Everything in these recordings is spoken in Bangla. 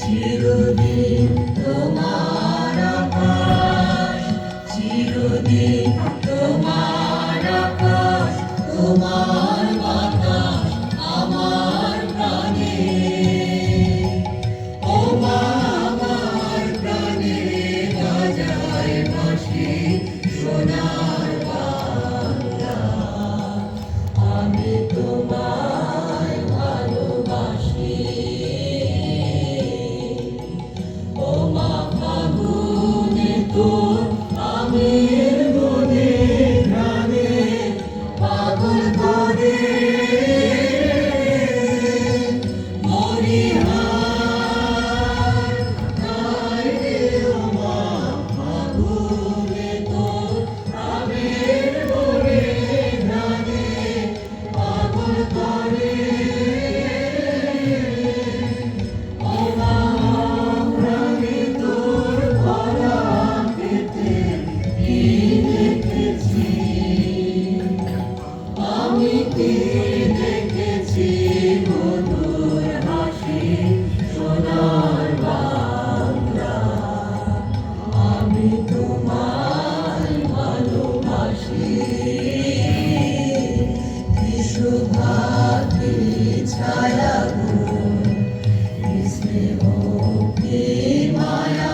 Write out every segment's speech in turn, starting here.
চিরদিন তোমার চিরদিন স্বামীকে দেখেছি মধুর হাসি সোনার বাংলা। আমি তোমার ভালোবাসি। সুভাতি ছায়া মায়া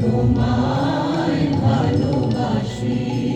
তোমায় ভালোবাসি।